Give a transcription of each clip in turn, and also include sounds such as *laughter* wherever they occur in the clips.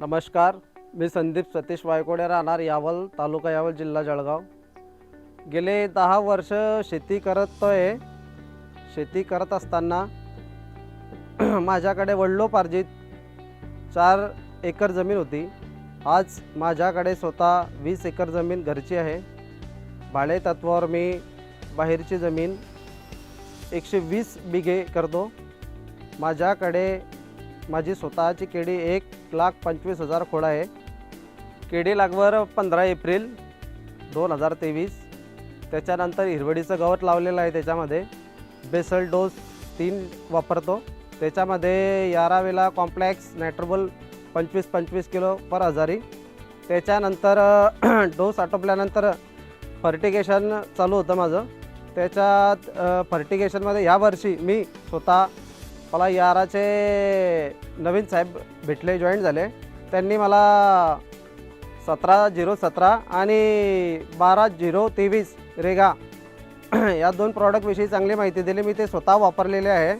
नमस्कार मी संदीप सतीश वायकोडे राहणार यावल तालुका यावल जिल्हा जळगाव. गेले दहा वर्ष शेती करतोय शेती करत असताना *clears throat* माझ्याकडे वडिलोपार्जित चार एकर जमीन होती. आज माझ्याकडे स्वतः वीस एकर जमीन घरची आहे. भाडे तत्वावर मी बाहेरची जमीन एकशे वीस बिघे करतो. माझ्याकडे माझी स्वतःची केळी एक लाख पंचवीस हजार खोड आहे. केळी लागवड पंधरा एप्रिल दोन हजार तेवीस. त्याच्यानंतर हिरवडीचं गवत लावलेलं आहे त्याच्यामध्ये. बेसल डोस तीन वापरतो. त्याच्यामध्ये यारावेला कॉम्प्लेक्स नायट्रोबल पंचवीस पंचवीस किलो पर हजारी. त्याच्यानंतर *clears throat* डोस आटोपल्यानंतर फर्टिगेशन चालू होतं माझं. त्याच्यात फर्टिगेशनमध्ये ह्या वर्षी मी स्वतः मला याराचे नवीन साहेब भेटले जॉईन झाले. त्यांनी मला सतरा झिरो सतरा आणि बारा झिरो तेवीस रेगा *clears throat* या दोन प्रॉडक्टविषयी चांगली माहिती दिली. मी ते स्वतः वापरलेले आहे.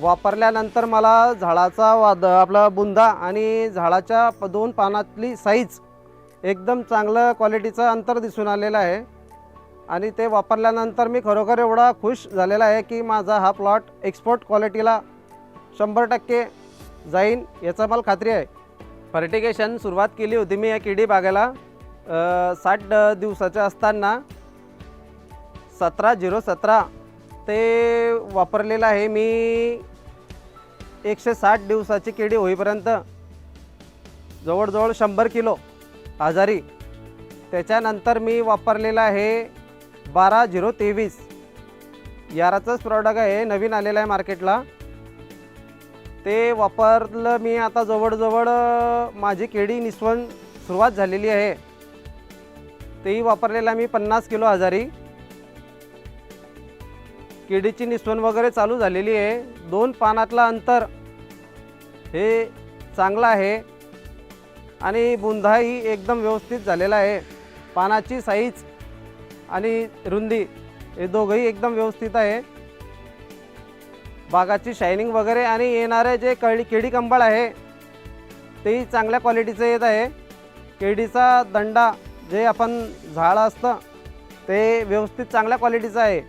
वापरल्यानंतर मला झाडाचा वाद आपला बुंदा आणि झाडाच्या प- दोन पानातली साईज एकदम चांगलं क्वालिटीचं अंतर दिसून आलेलं आहे. आणि ते वापरल्यानंतर मी खरोखर एवढा खुश झालेला आहे की माझा हा प्लॉट एक्सपोर्ट क्वालिटीला शंभर टक्के जाईन याचा मला खात्री आहे. फर्टिगेशन सुरुवात केली होती मी या किडी बागेला साठ दिवसाच्या असताना सतरा झिरो सतरा ते वापरलेलं आहे मी. एकशे साठ दिवसाची केळी होईपर्यंत जवळजवळ शंभर किलो आजारी. त्याच्यानंतर मी वापरलेलं आहे बारा झिरो तेवीस. याराचाच प्रॉडक्ट आहे नवीन आलेला आहे मार्केटला. ते वापरलं मी आता जवळजवळ माझी केळी निस्वण सुरुवात झालेली आहे. तेही वापरलेलं मी पन्नास किलो आजारी. केळीची निसवण वगैरे चालू झालेली आहे. दोन पानातलं अंतर हे चांगलं आहे. आणि बुंधाही एकदम व्यवस्थित झालेला आहे. पानाची साईज आणि रुंदी हे दोघंही एकदम व्यवस्थित आहे. बागाची शायनिंग वगैरे आणि येणारे जे कळी केळी कंबळ आहे तेही चांगल्या क्वालिटीचं येत आहे. केळीचा दंडा जे आपण झाड असतं ते व्यवस्थित चांगल्या क्वालिटीचं आहे.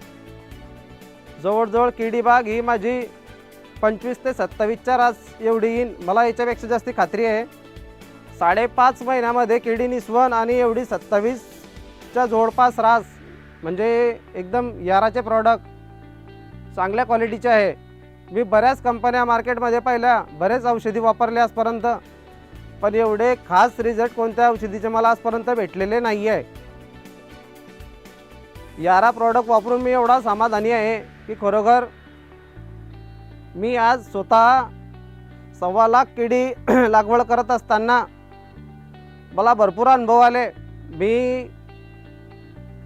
जवळजवळ केळी बाग ही माझी पंचवीस ते सत्तावीसच्या रास एवढी येईन. मला याच्यापेक्षा जास्ती खात्री आहे. साडेपाच महिन्यामध्ये केळी निस्वन आणि एवढी सत्तावीस च्या जवळपास रास म्हणजे एकदम याराचे प्रॉडक्ट चांगल्या क्वालिटीचे आहे. मी बऱ्याच कंपन्या मार्केटमध्ये पाहिल्या बरेच औषधी वापरले आजपर्यंत. पण एवढे खास रिझल्ट कोणत्या औषधीचे मला आजपर्यंत भेटलेले नाही आहे यारा प्रॉडक्ट वापरून मी एवढा समाधानी आहे की खरोखर मी आज स्वतः सव्वा लाख किडी *clears throat* लागवड करत असताना मला भरपूर अनुभव आले. मी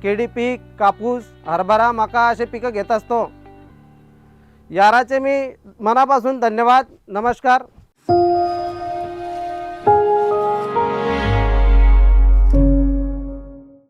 केळी पीक कापूस हरभरा मका असे पिकं घेत असतो. याराचे मी मनापासून धन्यवाद. नमस्कार.